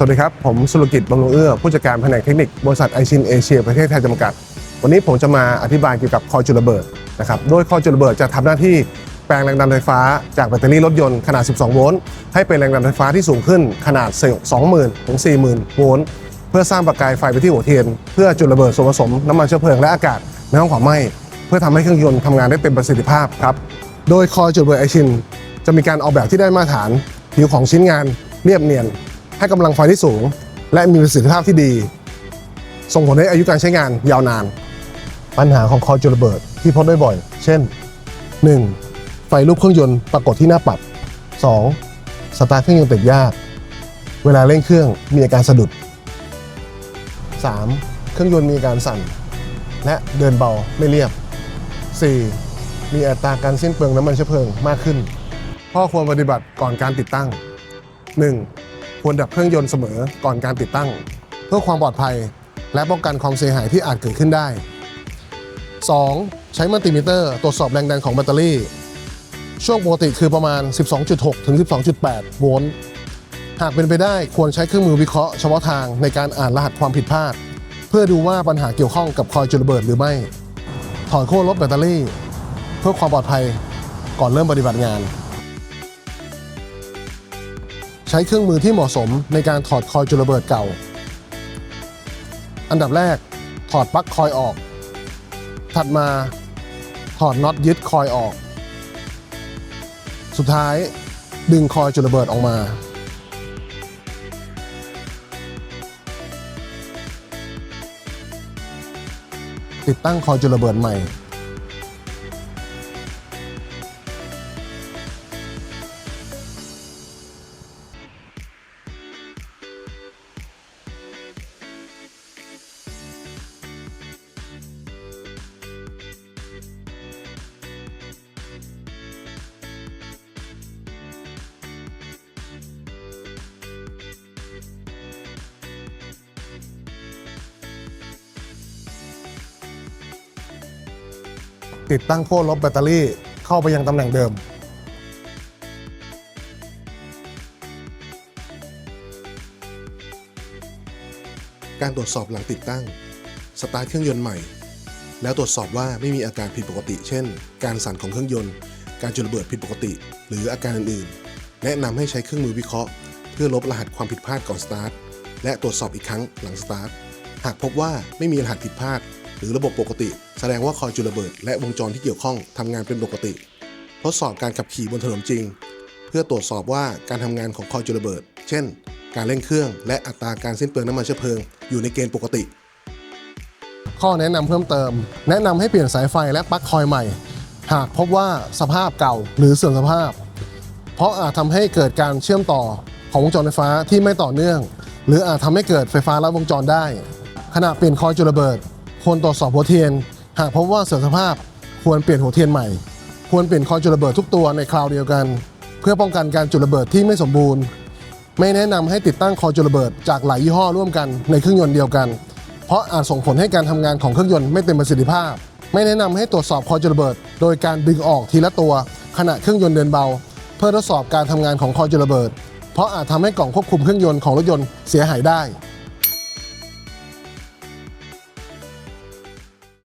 สวัสดีครับ ผมสุรกิจบำรุงเอื้อ ผู้จัดการแผนกเทคนิคบริษัทไอชินเอเชียประเทศไทยจำกัด วันนี้ผมจะมาอธิบายเกี่ยวกับคอยจุลระเบิดนะครับโดยคอยจุลระเบิดจะทำหน้าที่แปลงแรงดันไฟฟ้าจากแบตเตอรี่รถยนต์ขนาด 12 โวลต์ให้เป็นแรงดันไฟฟ้าที่สูงขึ้นขนาด 20,000 ถึง 40,000 โวลต์เพื่อสร้างประกายไฟไปที่หัวเทียน เพื่อจุดระเบิดส่วนผสมน้ำมันเชื้อเพลิงและอากาศในห้องเผาไหม้เพื่อทำให้เครื่องยนต์ทำงานได้เต็มประสิทธิภาพครับโดยคอยจุดระเบิดไอชินจะมีการออกแบบที่ได้มาตรฐานผิวของชิ้นงานเรียบเนียน ให้กำลังไฟที่สูง และมีประสิทธิภาพที่ดี ส่งผลให้อายุการใช้งานยาวนาน ปัญหาของคอยจุดระเบิดที่พบได้บ่อย เช่น 1. ไฟรูปเครื่องยนต์ปรากฏที่หน้าปัด 2. สตาร์ทเครื่องยนต์ติดยาก เวลาเร่งเครื่องมีอาการสะดุด 3. เครื่องยนต์มีอาการสั่น และเดินเบาไม่เรียบ 4. มีอัตราการสิ้นเปลืองน้ำมันเชื้อเพลิงมากขึ้น ข้อควรปฏิบัติก่อนการติดตั้ง 1. ควรดับเครื่องยนต์เสมอก่อนการติดตั้ง เพื่อความปลอดภัย และป้องกันความเสียหายที่อาจเกิดขึ้นได้ 2. ใช้มัลติมิเตอร์ตรวจสอบแรงดันของแบตเตอรี่ ช่วงปกติคือประมาณ 12.6 ถึง 12.8 โวลต์หากเป็นไปได้ควรใช้เครื่องมือวิเคราะห์เฉพาะทางในการอ่านรหัสความผิดพลาด เพื่อดูว่าปัญหาเกี่ยวข้องกับคอยล์จุดระเบิดหรือไม่ ถอดขั้วลบแบตเตอรี่ เพื่อความปลอดภัยก่อนเริ่มปฏิบัติงาน ใช้เครื่องมือที่เหมาะสมในการถอดคอยจุดระเบิดเก่า อันดับแรก ถอดปลั๊กคอยออก ถัดมา ถอดน็อตยึดคอยออก สุดท้าย ดึงคอยจุดระเบิดออกมา ติดตั้งคอยจุดระเบิดใหม่ ติดตั้งโค้ลบแบตเตอรี่เข้าไปยังตำแหน่งเดิม การตรวจสอบหลังติดตั้ง สตาร์ทเครื่องยนต์ใหม่ แล้วตรวจสอบว่าไม่มีอาการผิดปกติ เช่น การสั่นของเครื่องยนต์ การจุดระเบิดผิดปกติ หรืออาการอื่นๆ แนะนำให้ใช้เครื่องมือวิเคราะห์ เพื่อลบรหัสความผิดพลาดก่อนสตาร์ทและตรวจสอบอีกครั้งหลังสตาร์ทหากพบว่าไม่มีรหัสผิดพลาด หรือระบบปกติ แสดงว่าคอยจุดระเบิด และวงจรที่เกี่ยวข้องทำงานเป็นปกติ ทดสอบการขับขี่บนถนนจริง เพื่อตรวจสอบว่าการทำงานของคอยจุดระเบิด เช่น การเร่งเครื่องและอัตราการสิ้นเปลืองน้ำมันเชื้อเพลิง อยู่ในเกณฑ์ปกติ ข้อแนะนำเพิ่มเติม แนะนำให้เปลี่ยนสายไฟและปลั๊กคอยล์ใหม่ หากพบว่าสภาพเก่าหรือเสื่อมสภาพ เพราะอาจทำให้เกิดการเชื่อมต่อของวงจรไฟฟ้าที่ไม่ต่อเนื่อง หรืออาจทำให้เกิดไฟฟ้าลัดวงจรได้ ขณะเปลี่ยนคอยล์จุดระเบิด ควรตรวจสอบหัวเทียน หากพบว่าเสื่อมสภาพควรเปลี่ยนหัวเทียนใหม่ ควรเปลี่ยนคอยล์จุดระเบิดทุกตัวในคราวเดียวกัน เพื่อป้องกันการจุดระเบิดที่ไม่สมบูรณ์ ไม่แนะนำให้ติดตั้งคอยล์จุดระเบิดจากหลายยี่ห้อร่วมกันในเครื่องยนต์เดียวกัน เพราะอาจส่งผลให้การทำงานของเครื่องยนต์ไม่เต็มประสิทธิภาพ ไม่แนะนำให้ตรวจสอบคอยล์จุดระเบิด โดยการดึงออกทีละตัว ขณะเครื่องยนต์เดินเบา เพื่อทดสอบการทำงานของคอยล์จุดระเบิด เพราะอาจทำให้กล่องควบคุมเครื่องยนต์ของรถยนต์เสียหายได้